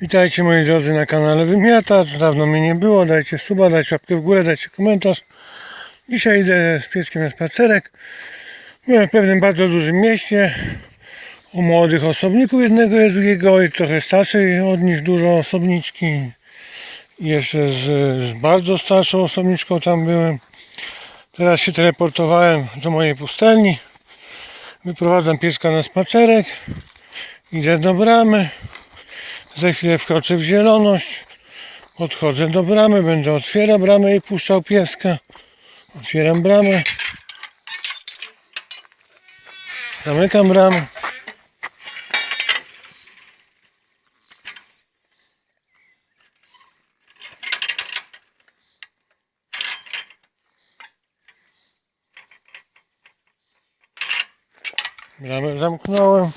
Witajcie moi drodzy na kanale Wymiatacz. Dawno mnie nie było. Dajcie suba, dajcie łapkę w górę, dajcie komentarz. Dzisiaj idę z pieskiem na spacerek. Byłem w pewnym bardzo dużym mieście. U młodych osobników jednego i drugiego i trochę starszej od nich dużo osobniczki. Jeszcze z, z bardzo starszą osobniczką tam byłem. Teraz się teleportowałem do mojej pustelni. Wyprowadzam pieska na spacerek. Idę do bramy. Za chwilę wkroczę w zieloność. Podchodzę do bramy, będę otwierał bramę i puszczał pieska. Otwieram bramę. Zamykam bramę. Bramę zamknąłem.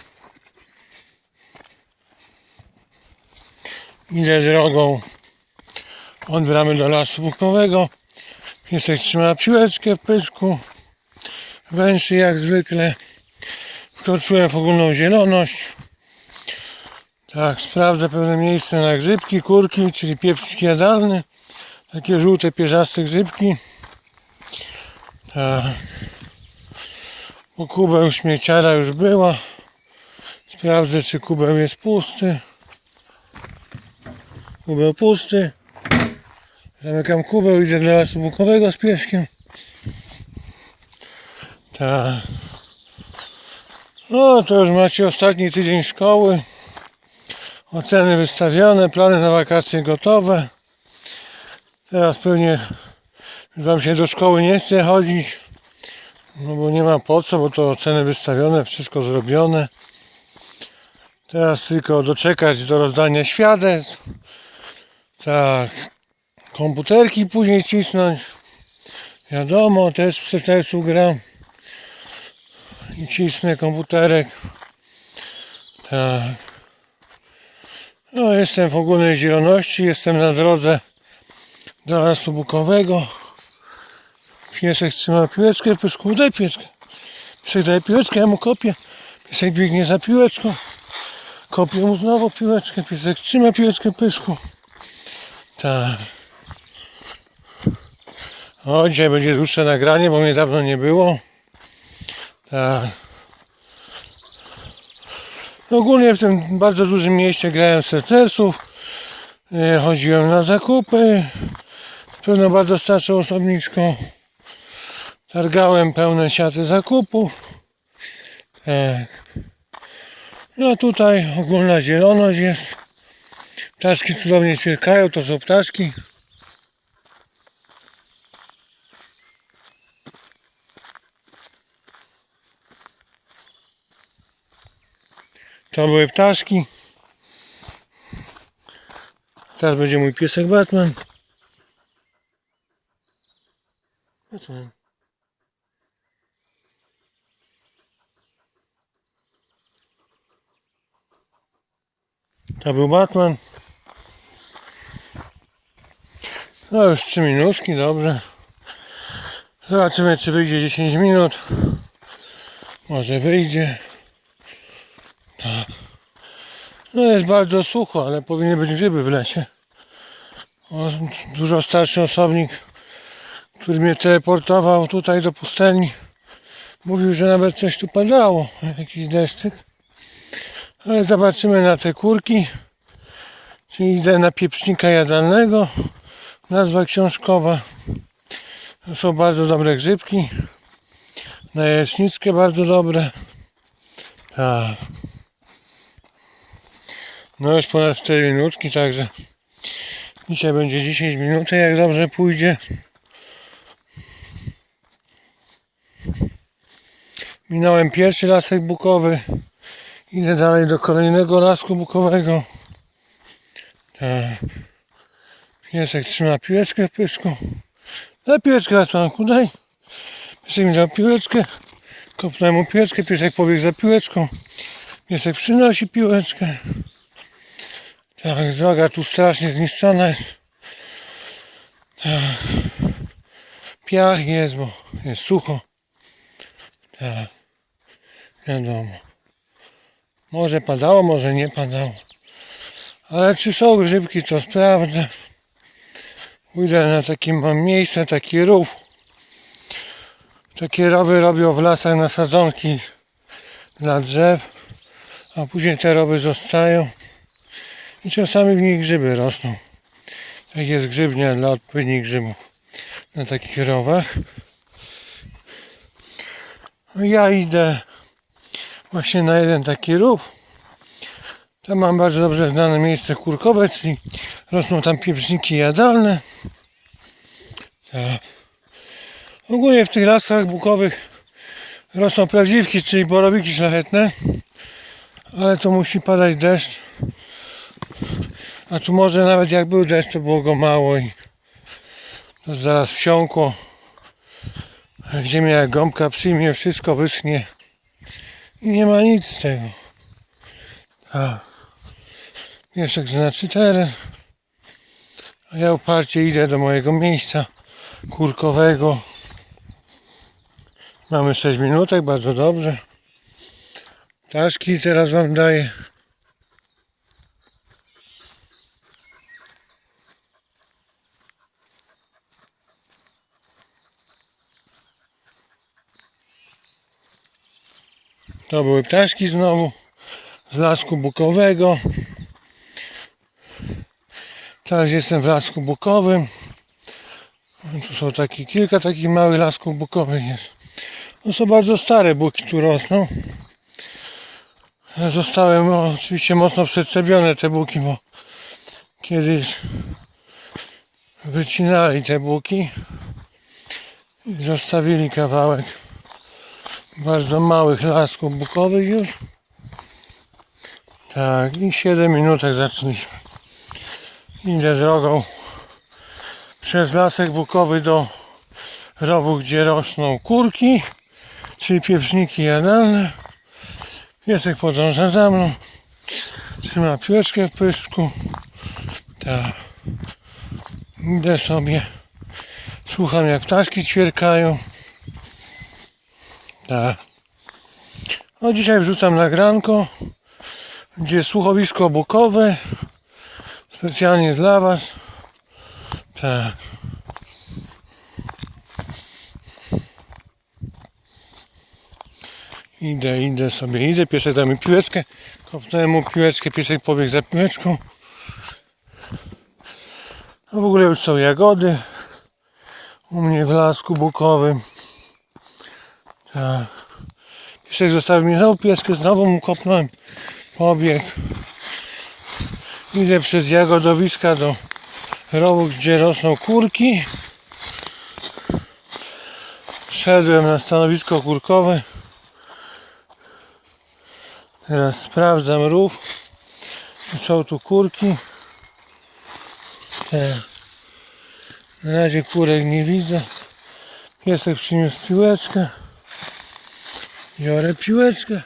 Idę drogą od bramy do lasu bukowego. Piesek trzyma piłeczkę w pysku. Węszy jak zwykle. Wkroczyłem w ogólną zieloność. Tak, sprawdzę pewne miejsce na grzybki, kurki, czyli pieprzyk jadalny. Takie żółte, pierzaste grzybki. Tak. Bo kubeł śmieciara już była. Sprawdzę, czy kubeł jest pusty. Kubeł pusty. Zamykam kubeł, idę do lasu bukowego z pieskiem. Tak. No to już macie ostatni tydzień szkoły. Oceny wystawione, plany na wakacje gotowe. Teraz pewnie wam się do szkoły nie chce chodzić. No bo nie ma po co, bo to oceny wystawione, wszystko zrobione. Teraz tylko doczekać do rozdania świadectw. Tak, komputerki później cisnąć. Wiadomo, też w CTS-u gram. I cisnę komputerek. Tak. No, jestem w ogólnej zieloności, jestem na drodze do lasu bukowego. Piesek trzyma piłeczkę w pysku. Daj piłeczkę. Piesek daje piłeczkę, ja mu kopię. Piesek biegnie za piłeczką. Kopię mu znowu piłeczkę. Piesek trzyma piłeczkę pysku. Tak. O, dzisiaj będzie dłuższe nagranie, bo mnie dawno nie było. Tak. Ogólnie w tym bardzo dużym mieście grałem sercersów. E, Chodziłem na zakupy. Z pewną bardzo starszą osobniczką. Targałem pełne siaty zakupów. Tak. No tutaj ogólna zieloność jest. Ptaszki cudownie ćwierkają, to są ptaszki. To były ptaszki. Teraz będzie mój piesek Batman. Batman. To był Batman. No już 3 minutki, dobrze. Zobaczymy czy wyjdzie 10 minut. Może wyjdzie. Tak. No jest bardzo sucho, ale powinny być grzyby w lesie. Dużo starszy osobnik, który mnie teleportował tutaj do pustelni. Mówił, że nawet coś tu padało, jakiś deszczyk. Ale zobaczymy na te kurki. Czyli idę na pieprznika jadalnego. Nazwa książkowa. Są bardzo dobre grzybki. Na jajeczniczkę bardzo dobre. Tak. No już ponad 4 minutki, także dzisiaj będzie 10 minut, jak dobrze pójdzie. Minąłem pierwszy lasek bukowy. Idę dalej do kolejnego lasku bukowego. Tak. Piesek trzyma piłeczkę pysku. Daj piłeczkę Ratmanku, daj. Piesek mi dał piłeczkę. Kopnąłem mu piłeczkę, piesek pobiegł za piłeczką. Piesek przynosi piłeczkę. Tak, droga tu strasznie zniszczona jest. Tak. Piach jest, bo jest sucho. Tak. Wiadomo. Może padało, może nie padało. Ale czy są grzybki, to sprawdzę. Pójdę na takie mam miejsce, taki rów. Takie rowy robią w lasach na sadzonki dla drzew, a później te rowy zostają i czasami w nich grzyby rosną. Jak jest grzybnia dla odpowiednich grzybów na takich rowach. No Ja idę właśnie na jeden taki rów. Tam mam bardzo dobrze znane miejsce kurkowe, czyli rosną tam pieprzniki jadalne. Tak. Ogólnie w tych lasach bukowych rosną prawdziwki, czyli borowiki szlachetne, ale to musi padać deszcz. A tu może nawet jak był deszcz, to było go mało i to zaraz wsiąkło. Ziemia jak gąbka przyjmie, wszystko wyschnie i nie ma nic z tego. A. Pieszek znaczy teren. A ja uparcie idę do mojego miejsca kurkowego. Mamy 6 minutek, bardzo dobrze. Ptaszki teraz wam daję. To były ptaszki znowu z lasku bukowego. Teraz jestem w lasku bukowym. Tu są takie, kilka takich małych lasków bukowych jest. To są bardzo stare buki tu rosną. Zostały oczywiście mocno przetrzebione te buki, bo kiedyś wycinali te buki i zostawili kawałek bardzo małych lasków bukowych już. Tak, i 7 minutek zaczęliśmy. Idę drogą przez lasek bukowy do rowu, gdzie rosną kurki, czyli pieprzniki jadalne. Piesek podąża za mną. Trzyma piłeczkę w pyszczku. Tak. Idę sobie. Słucham jak ptaszki ćwierkają. Tak. No dzisiaj wrzucam nagranko, gdzie słuchowisko bukowe. Specjalnie dla Was. Tak. Idę, idę sobie, idę. Piesek da mi piłeczkę. Kopnąłem mu piłeczkę, piesek pobiegł za piłeczką. W ogóle już są jagody. U mnie w lasku bukowym. Tak. Piesek zostawił mi znowu pieskę, znowu mu kopnąłem. Pobiegł. Idę przez jagodowiska do rowu, gdzie rosną kurki. Wszedłem na stanowisko kurkowe. Teraz sprawdzam rów. Są tu kurki. Na razie kurek nie widzę. Piesek przyniósł piłeczkę. Biorę piłeczkę.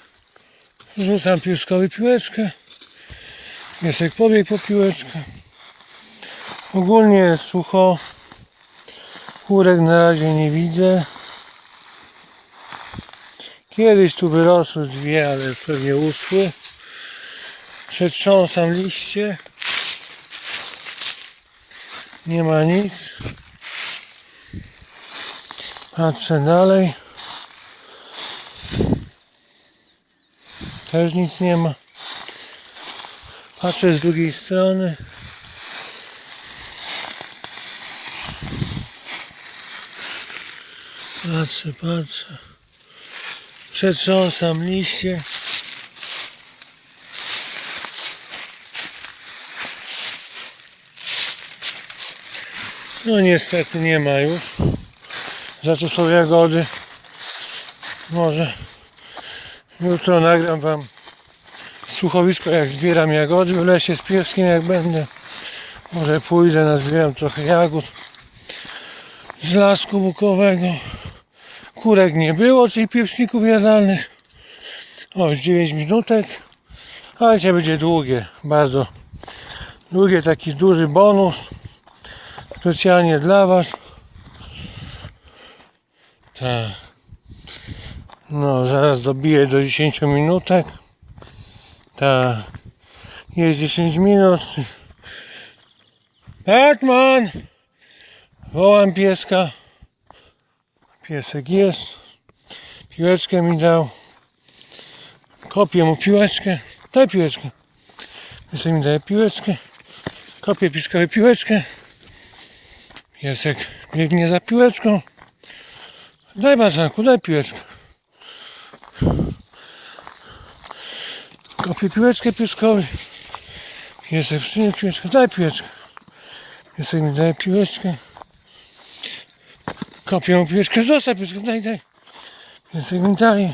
Rzucam pieskowi piłeczkę. Piesek pobiegł po piłeczkę. Ogólnie jest sucho. Kurek na razie nie widzę. Kiedyś tu wyrosły dwie, ale pewnie uschły. Przetrząsam liście. Nie ma nic. Patrzę dalej. Też nic nie ma. Patrzę z drugiej strony. Patrzę, patrzę. Przetrząsam liście. No niestety nie ma już. Za to są jagody. Może jutro nagram wam słuchowisko jak zbieram jagody w lesie z pieskiem jak będę. Może pójdę, nazbieram trochę jagód z lasku bukowego. Kurek nie było, czyli pieprzników jadalnych. O, już 9 minutek. Ale dzisiaj będzie długie, bardzo długie, taki duży bonus. Specjalnie dla Was. Tak. No, zaraz dobiję do 10 minutek. Tak. Jest 10 minut. Batman! Wołam pieska. Piesek jest. Piłeczkę mi dał. Kopię mu piłeczkę. Daj piłeczkę. Piesek mi daje piłeczkę. Kopię piskowi piłeczkę. Piesek biegnie za piłeczką. Daj Basanku, daj piłeczkę. Kopię piłeczkę pieskowi. Piesek przyniósł piłeczkę. Daj piłeczkę. Piesek mi daje piłeczkę. Kopię mu piłeczkę. Zostaw piłeczkę. Daj, daj. Piesek mi daje.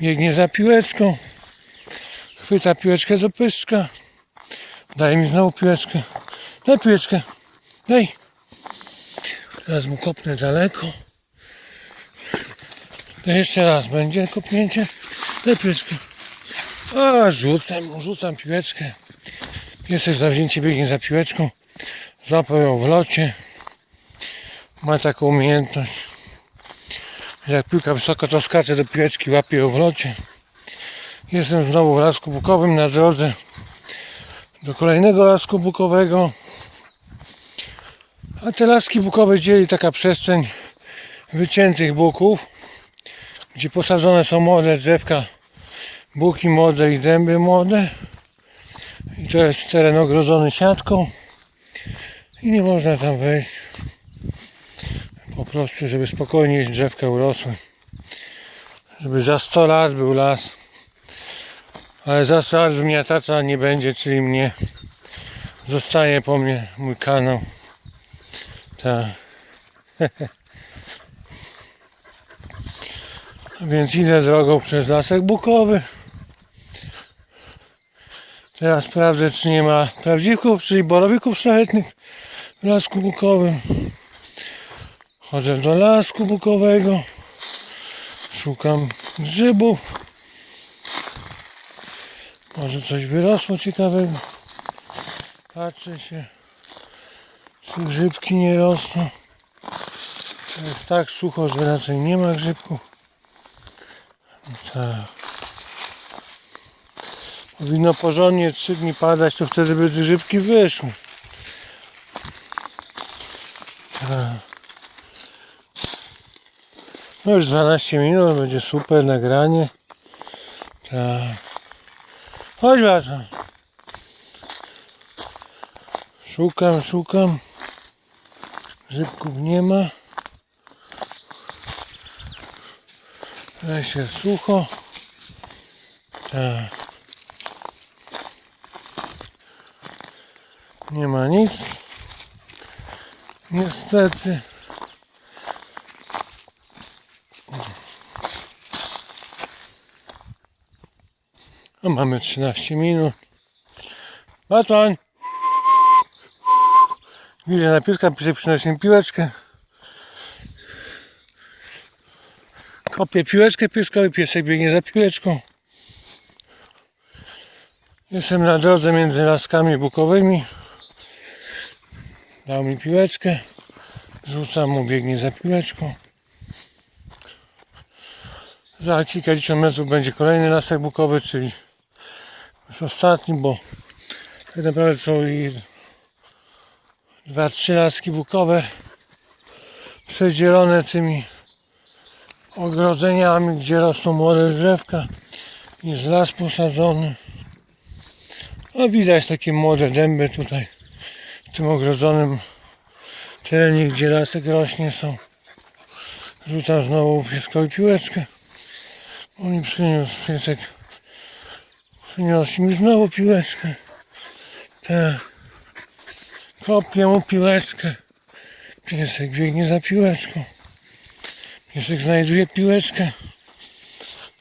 Biegnie za piłeczką. Chwyta piłeczkę do pyszka. Daje mi znowu piłeczkę. Daj piłeczkę. Daj. Teraz mu kopnę daleko. To jeszcze raz będzie kopnięcie. Daj piłeczkę. A, rzucam, rzucam piłeczkę. Piesek zawzięcie biegnie za piłeczką. Złapał ją w locie. Ma taką umiejętność. że Jak piłka wysoko, to skacze do piłeczki, łapie ją w locie. Jestem znowu w lasku bukowym na drodze do kolejnego lasku bukowego. A te laski bukowe dzieli taka przestrzeń wyciętych buków, gdzie posadzone są młode drzewka, buki młode i dęby młode. I to jest teren ogrodzony siatką i nie można tam wejść. Prostu, żeby spokojnie drzewka urosły. Żeby za 100 lat był las. Ale za 100 lat zmiatacza nie będzie, czyli mnie. Zostaje po mnie mój kanał. Tak. Więc idę drogą przez lasek bukowy. Teraz sprawdzę, czy nie ma prawdziwków, czyli borowików szlachetnych w lasku bukowym. Chodzę do lasku bukowego. Szukam grzybów. Może coś wyrosło ciekawego. Patrzę się, czy grzybki nie rosną. Jest tak sucho, że raczej nie ma grzybków. Tak. Powinno porządnie 3 dni padać, to wtedy by grzybki wyszły. Tak. No już 12 minut, będzie super nagranie. Tak. Chodź Baton. Szukam, szukam. Grzybków nie ma. Lesie sucho. Tak. Nie ma nic. Niestety. A mamy 13 minut. Batoń! Widzę na pieska, przynosi mi piłeczkę. Kopię piłeczkę pieskowi, piesek biegnie za piłeczką. Jestem na drodze między laskami bukowymi. Dał mi piłeczkę. Rzucam mu, biegnie za piłeczką. Za kilkadziesiąt metrów będzie kolejny lasek bukowy, czyli już ostatni, bo tak naprawdę są i dwa, trzy laski bukowe przedzielone tymi ogrodzeniami, gdzie rosną młode drzewka. Jest las posadzony. No widać takie młode dęby tutaj w tym ogrodzonym terenie, gdzie lasek rośnie są. Rzucam znowu pieskowi piłeczkę. On mi przyniósł piesek. Przyniósł mi znowu piłeczkę. Tak. Kopię mu piłeczkę. Piesek biegnie za piłeczką. Piesek znajduje piłeczkę.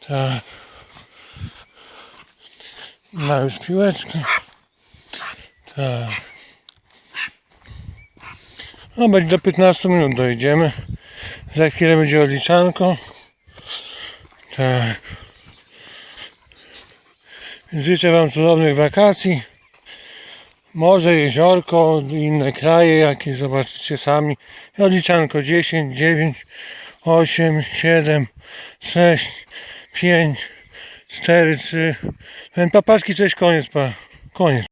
Tak. Ma już piłeczkę. Tak. No będzie do 15 minut dojdziemy. Za chwilę będzie odliczanko. Tak. Życzę Wam cudownych wakacji. Morze, jeziorko, inne kraje, jakie zobaczycie sami. Odliczanko 10, 9, 8, 7, 6, 5, 4, 3. Ten papaczki, cześć, koniec, pa. Koniec.